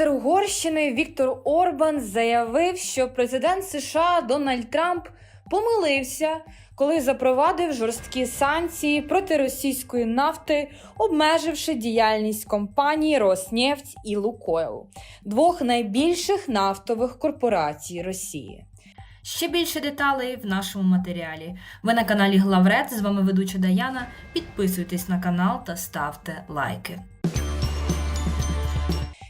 Прем'єр-міністр Угорщини Віктор Орбан заявив, що президент США Дональд Трамп помилився, коли запровадив жорсткі санкції проти російської нафти, обмеживши діяльність компаній Роснефть і Лукойл, двох найбільших нафтових корпорацій Росії. Ще більше деталей в нашому матеріалі. Ви на каналі Главред. З вами ведуча Даяна. Підписуйтесь на канал та ставте лайки.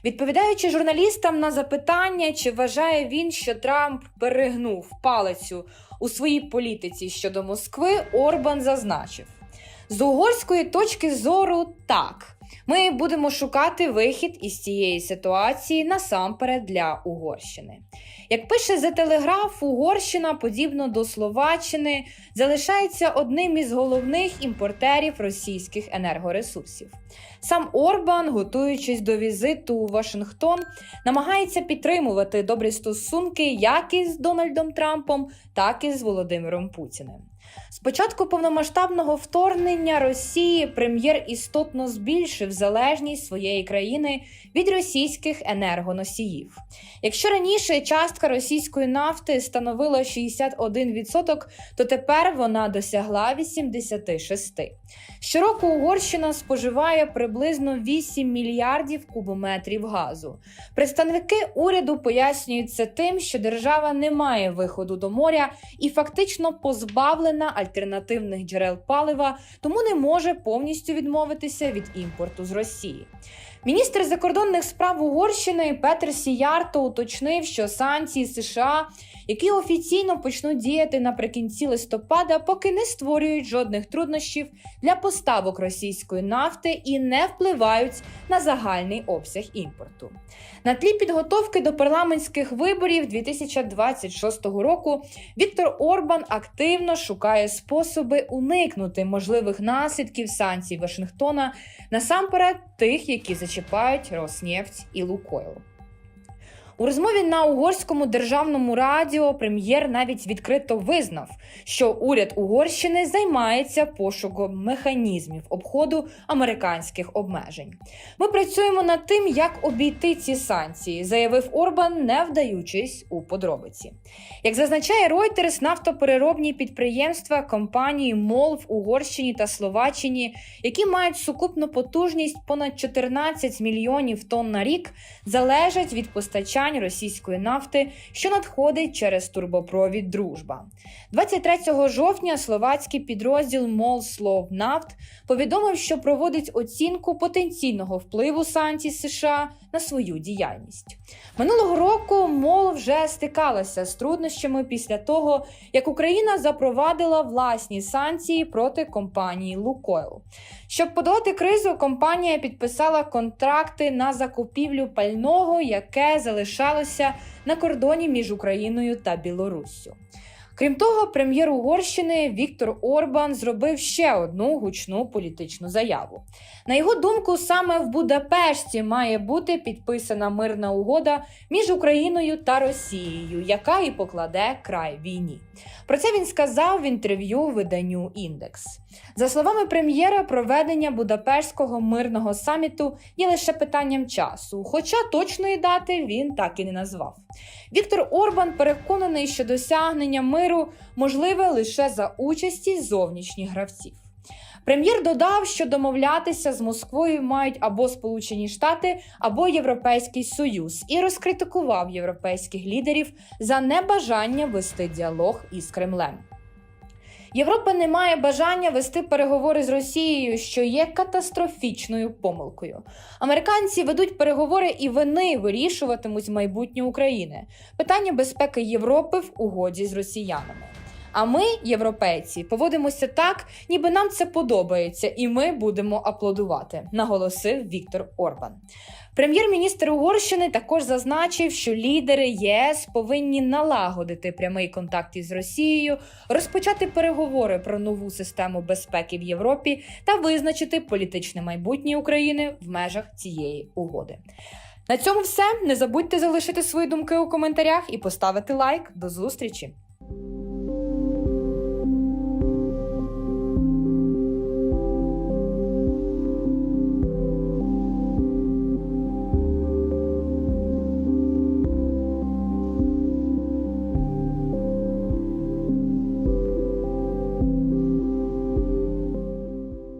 Відповідаючи журналістам на запитання, чи вважає він, що Трамп перегнув палицю у своїй політиці щодо Москви, Орбан зазначив: з угорської точки зору так. Ми будемо шукати вихід із цієї ситуації насамперед для Угорщини. Як пише за телеграф, Угорщина, подібно до Словаччини, залишається одним із головних імпортерів російських енергоресурсів. Сам Орбан, готуючись до візиту у Вашингтон, намагається підтримувати добрі стосунки як із Дональдом Трампом, так і з Володимиром Путіним. З початку повномасштабного вторгнення Росії прем'єр істотно збільшив залежність своєї країни від російських енергоносіїв. Якщо раніше частка російської нафти становила 61%, то тепер вона досягла 86%. Щороку Угорщина споживає приблизно 8 мільярдів кубометрів газу. Представники уряду пояснюють це тим, що держава не має виходу до моря і фактично позбавлена альтернативних джерел палива, тому не може повністю відмовитися від імпорту з Росії. Міністр закордонних справ Угорщини Петер Сіярто уточнив, що санкції США, які офіційно почнуть діяти наприкінці листопада, поки не створюють жодних труднощів для поставок російської нафти і не впливають на загальний обсяг імпорту. На тлі підготовки до парламентських виборів 2026 року Віктор Орбан активно шукає способи уникнути можливих наслідків санкцій Вашингтона, насамперед тих, які зачіпають Роснефть і Лукойл. У розмові на угорському державному радіо прем'єр навіть відкрито визнав, що уряд Угорщини займається пошуком механізмів обходу американських обмежень. Ми працюємо над тим, як обійти ці санкції, заявив Орбан, не вдаючись у подробиці. Як зазначає Reuters, нафтопереробні підприємства компанії МОЛ в Угорщині та Словаччині, які мають сукупну потужність понад 14 мільйонів тонн на рік, залежать від постачання російської нафти, що надходить через турбопровід Дружба. 23 жовтня словацький підрозділ МОЛ Словнафт повідомив, що проводить оцінку потенційного впливу санкцій США на свою діяльність. Минулого року МОЛ вже стикалася з труднощами після того, як Україна запровадила власні санкції проти компанії Лукойл. Щоб подолати кризу, компанія підписала контракти на закупівлю пального, яке залишалося на кордоні між Україною та Білоруссю. Крім того, прем'єр Угорщини Віктор Орбан зробив ще одну гучну політичну заяву. На його думку, саме в Будапешті має бути підписана мирна угода між Україною та Росією, яка і покладе край війні. Про це він сказав в інтерв'ю виданню Індекс. За словами прем'єра, проведення Будапештського мирного саміту є лише питанням часу, хоча точної дати він так і не назвав. Віктор Орбан переконаний, що досягнення миру можливе лише за участі зовнішніх гравців. Прем'єр додав, що домовлятися з Москвою мають або Сполучені Штати, або Європейський Союз, і розкритикував європейських лідерів за небажання вести діалог із Кремлем. Європа не має бажання вести переговори з Росією, що є катастрофічною помилкою. Американці ведуть переговори і вони вирішуватимуть майбутнє України. Питання безпеки Європи в угоді з росіянами. А ми, європейці, поводимося так, ніби нам це подобається, і ми будемо аплодувати, наголосив Віктор Орбан. Прем'єр-міністр Угорщини також зазначив, що лідери ЄС повинні налагодити прямий контакт із Росією, розпочати переговори про нову систему безпеки в Європі та визначити політичне майбутнє України в межах цієї угоди. На цьому все. Не забудьте залишити свої думки у коментарях і поставити лайк. До зустрічі!